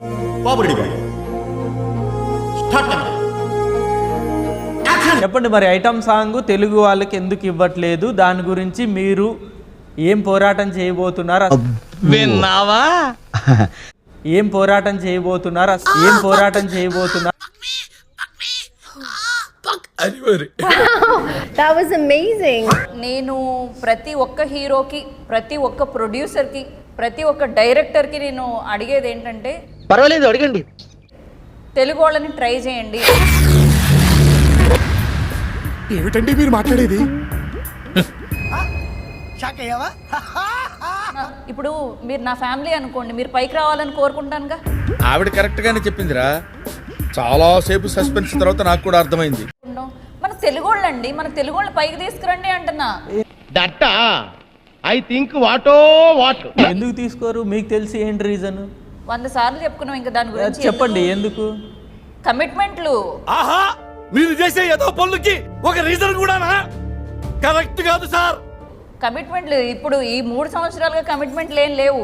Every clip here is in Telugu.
బాబు చెప్పండి మరి ఐటమ్ సాంగ్ తెలుగు వాళ్ళకి ఎందుకు ఇవ్వట్లేదు? దాని గురించి మీరు ఏం పోరాటం చేయబోతున్నారు? విన్నావా? ఏం పోరాటం చేయబోతున్నారు? ఏం పోరాటం చేయబోతున్నారు? అది మరి That was amazing. నేను ప్రతి ఒక్క హీరోకి ప్రతి ఒక్క ప్రొడ్యూసర్కి ప్రతి ఒక్క డైరెక్టర్కి నేను అడిగేది ఏంటంటే పర్వాలేదు అడగండి. తెలుగు వాళ్ళని ట్రై చేయండి. ఏమిటండి మీరు మాట్లాడేది? ఇప్పుడు మీరు నా ఫ్యామిలీ అనుకోండి మీరు పైకి రావాలని కోరుకుంటానుగా. ఆవిడ కరెక్ట్ గానే చెప్పిందిరా. చాలా సేపు సస్పెన్స్ తర్వాత నాకు కూడా అర్థమైంది. మన తెలుగు వాళ్ళండి మన తెలుగు వాళ్ళని పైకి తీసుకురండి అంటున్నా. దట్ట? ఐ థింక్ వాటో వాట్? ఎందుకు తీసుకోరు? మీకు తెలిసి ఏంటి రీజన్? వంద సార్లు చెప్పుకున్నాం ఇంకా దాని గురించి చెప్పండి ఎందుకు? కమిట్మెంట్లు. ఆహా మీరు చేసే ఏదో పనులకి ఒక రీజన్ కూడానా? కరెక్ట్ కాదు సార్. కమిట్మెంట్లు ఇప్పుడు ఈ మూడు సంవత్సరాలుగా కమిట్మెంట్లు ఏం లేవు.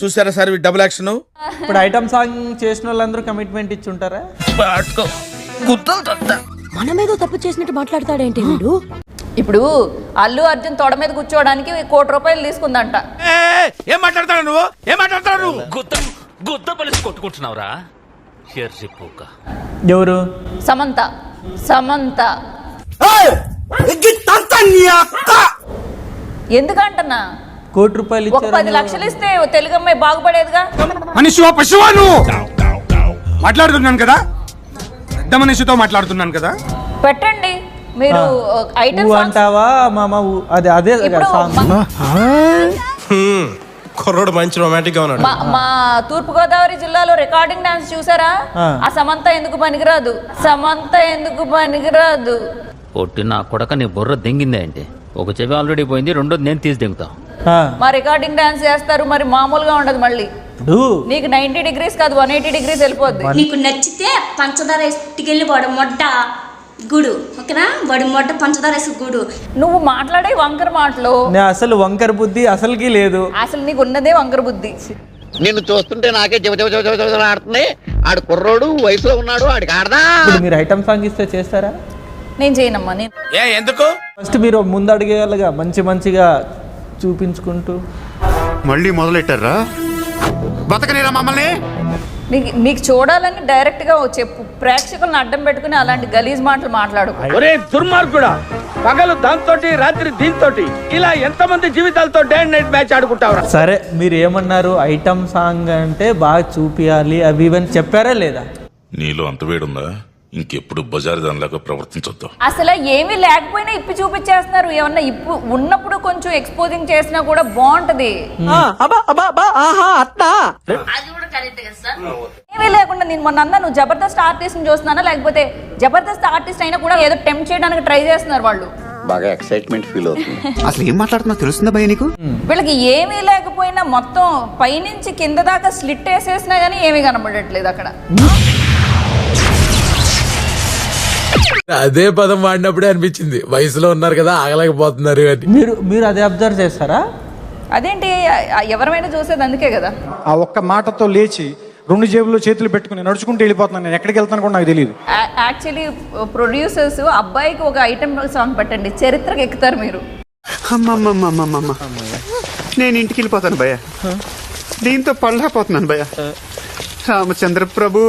చూసారా సార్ ఈ డబుల్ యాక్షన్ ఇప్పుడు ఐటమ్ సాంగ్ చేసిన వాళ్ళందరూ కమిట్మెంట్ ఇచ్చి ఉంటారా? మనమేదో తప్పు చేసినట్టు మాట్లాడతాడేంటి వీడు? ఇప్పుడు అల్లు అర్జున్ తొడ మీద కూర్చోవడానికి కోటి రూపాయలు తీసుకుందంట. ఏం మాట్లాడతాడు నువ్వు? ఏం మాట్లాడతాడు నువ్వు? గుద్ద గుద్ద పలిసి కొట్టుకుంటున్నావురా. ఎవరు? సమంత సమంత. ఎందుకంటన్నా? కోటి రూపాయలు ఒక పది లక్షలు ఇస్తే తెలుగు అమ్మాయి బాగుపడేదిగా? మనిషివా పశువా నువ్వు? మాట్లాడుతున్నాను కదా. పెద్ద మనిషితో మాట్లాడుతున్నాను కదా. పెట్టండి. మీరు ఐటమ్ అంటావా మామ ఊ- అదే అదే కుర్రోడు మంచి రొమాంటిక్గా ఉన్నాడు. మా మా తూర్పుగోదావరి జిల్లాలో రికార్డింగ్ డాన్స్ చూసారా? ఆ. సమంత ఎందుకు పనికిరాదు? సమంత ఎందుకు పనికిరాదు? పొట్టి నా కొడక నీ బుర్ర దెంగిందే అంటే. ఒక చెవి ఆల్రెడీ పోయింది రెండోది నేను తీసి దింగుతా. మా రికార్డింగ్ డాన్స్ చేస్తారు మరి మామూలుగా ఉండదు మళ్ళీ. ఇప్పుడు నీకు నైన్టీ డిగ్రీస్ కాదు వన్ ఎయిటీ డిగ్రీస్ వెళ్ళిపోద్ది. నీకు నచ్చితే పంచదార వేసుకెళ్ళి వాడు మొడ్డ. గుడు ఓకేనా? వాడి మొడ్డ పంచదార వేసి గుడు. నువ్వు మాట్లాడే వంకర మాటలు. నేను అసలు వంకర బుద్ధి అసలుకి లేదు. అసలు నీకు ఉన్నదే వంకర బుద్ధి. నిన్ను చూస్తుంటే నాకే జవ జవ జవ జవ జవ జవ ఆడుతుంది. ఆడు కుర్రోడు వయసులో ఉన్నాడు ఆడికి ఆడదా? ఇప్పుడు మీరు ఐటమ్ సాంగ్ ఇస్తే చేస్తారా? నేను చేయనమ్మా నేను. ఏ ఎందుకు? ఫస్ట్ మీరు ముందు అడిగేయాలిగా మంచి మంచిగా చూపించుకుంటూ. మళ్ళీ మొదలెట్టారా? బతకనేరా మమ్మల్ని. నీకు నీకు చూడాలని డైరెక్ట్గా చెప్పు. ప్రేక్షకులను అడ్డం పెట్టుకుని అలాంటి గలీజ్ మాటలు మాట్లాడు ఒరే దుర్మార్గుడా పగలు దాంతో రాత్రి దీంతో ఇలా ఎంతమంది జీవితాలతో డే అండ్ నైట్ మ్యాచ్ ఆడుకుంటావురా? సరే మీరు ఏమన్నారు ఐటమ్ సాంగ్ అంటే బాగా చూపియాలి అవి ఇవని చెప్పారా లేదా? నీలో అంత వేడుందా? ఇంకెప్పుడు బజారు దానిలాగా ప్రవర్తించొద్దు. అసలు ఏమీ లేకపోయినా ఇప్పి చూపించేస్తున్నారు. ఏమన్నా ఇప్పు ఉన్నప్పుడు కొంచెం ఎక్స్పోజింగ్ చేసినా కూడా బాగుంటది. ఏమీ లేకుండా నేను మొన్న అన్నా నువ్వు జబర్దస్త్ ఆర్టిస్ట్ని చూస్తున్నానా? లేకపోతే జబర్దస్త్ ఆర్టిస్ట్ అయినా కూడా ఏదో టెంప్ట్ చేయడానికి ట్రై చేస్తున్నారు వాళ్ళు. బాగా ఎక్సైట్మెంట్ ఫీల్ అవుతుంది. అసలు ఏం మాట్లాడుతున్నా తెలుస్తుందా భయ నీకు? వీళ్ళకి ఏమీ లేకపోయినా మొత్తం పైనుంచి కింద దాకా స్లిట్ వేసేసినా కానీ ఏమీ కనబడట్లేదు అక్కడ. అదే పదం వాడినప్పుడే అనిపించింది. వయసులో ఉన్నారు కదా ఆగలేకపోతున్నారు అని. మీరు మీరు అదే అబ్జర్వ్ చేస్తారా? అదేంటి ఎవరమైనా చూసేది అందుకే కదా. ఆ ఒక్క మాటతో లేచి రెండు జేబుల్లో చేతులు పెట్టుకుని నడుచుకుంటూ వెళ్ళిపోతున్నాను నేను. ఎక్కడికి వెళ్తాను కూడా నాకు తెలియదు యాక్చువల్లీ ప్రొడ్యూసర్స్ అబ్బాయికి ఒక ఐటెం సాంగ్ పెట్టండి. చరిత్రకు ఎక్కుతారు మీరు. అమ్మమ్మమ్మమ్మమ్మ నేను ఇంటికి వెళ్ళిపోతాను భయ దీంతో పళ్ళపోతున్నాను భయ రామచంద్ర ప్రభు